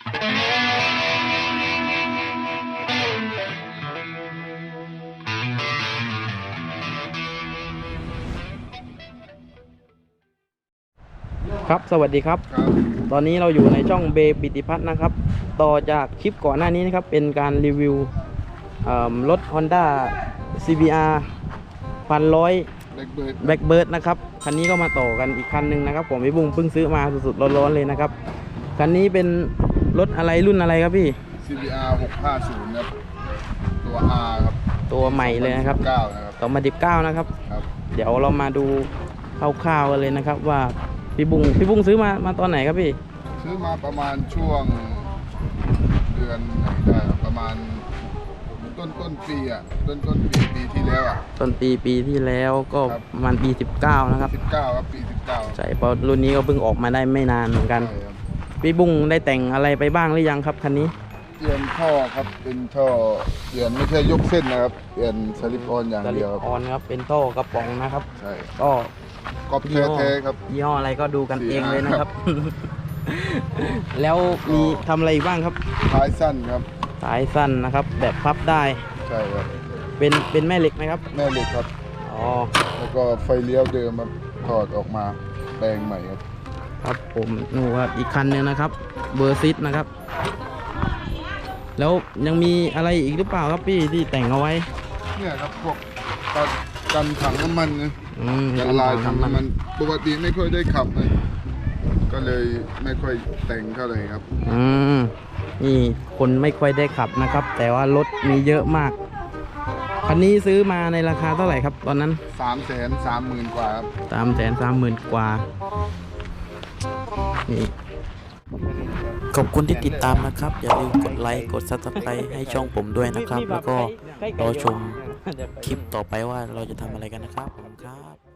ครับสวัสดีครับครับ ตอนนี้เราอยู่ในช่องเบบิติพัฒน์นะครับ ต่อจากคลิปก่อนหน้านี้นะครับ เป็นการรีวิวเอิ่มรถ Honda CBR พันร้อยเล็กเบิร์ดแบ็กเบิร์ดนะครับ คันนี้ก็มาต่อกันอีกคันหนึ่งนะครับผมพี่บุ้งเพิ่งซื้อมาสดๆร้อนๆเลยนะครับ คันนี้เป็น รถอะไรรุ่นอะไรครับพี่ CBR 650ครับตัว R ครับตัวใหม่เลยนะครับ9นะครับต่อมาดิบเก้านะครับ ครับเดี๋ยวเรามาดูคร่าวๆกันเลยนะครับ ว่าพี่บุ้งพี่บุ้งซื้อมามาตอนไหนครับพี่ ซื้อมาประมาณช่วงเดือนไหนได้ครับประมาณต้นต้นปีอะต้นต้นปีปีที่แล้วอะ ต้นปีปีที่แล้วก็ครับ ประมาณปี19นะครับ19ครับปี19ใช่เพราะรุ่นนี้ก็เพิ่งออกมาได้ไม่นานเหมือนกัน ใช่ครับ พี่บุ้งได้แต่งอะไรไปบ้างหรือยังครับคันนี้ เปลี่ยนท่อครับเป็นท่อเปลี่ยนไม่ใช่ยกเส้นนะครับ เปลี่ยนสลิปออนอย่างเดียวออนครับเป็นท่อกระป๋องนะครับ ใช่ก็ ก๊อปแท้ๆครับ ยี่ห้ออะไรก็ดูกันสี่เองเลยนะครับครัแล้วมีทำอะไรอีกบ้างครับ ท้ายสั้นครับ สายสั้นนะครับ แบบพับได้ใช่ครับ เป็นเป็นแม่เหล็กไหมครับแม่เหล็กครับ อ๋อแล้วก็ไฟเลี้ยวเดิมครับถอดออกมาแปลงใหม่ครับ ครับผมนูครับอีกคันหนึงนะครับเบอร์ซิตนะครับ แล้วยังมีอะไรอีกหรือเปล่าครับพี่ที่แต่งเอาไว้ เนี่ยครับพวกกันกันถังน้ำมันนะอืมกันลายถังน้ำมันปกติไม่ค่อยได้ขับเลยก็เลยไม่ค่อยแต่งเท่าไหร่ครับ อืมนี่คนไม่ค่อยได้ขับนะครับ แต่ว่ารถมีเยอะมากคันนี้ซื้อมาในราคาเท่าไหร่ครับตอนนั้นสามแสนสามหมื่นกว่าครับสามแสนสามหมื่นกว่า นี่ขอบคุณที่ติดตามนะครับ อย่าลืมกดไลค์กด subscribe ให้ช่องผมด้วยนะครับ แล้วก็รอชมคลิปต่อไปว่าเราจะทำอะไรกันนะครับผมครับ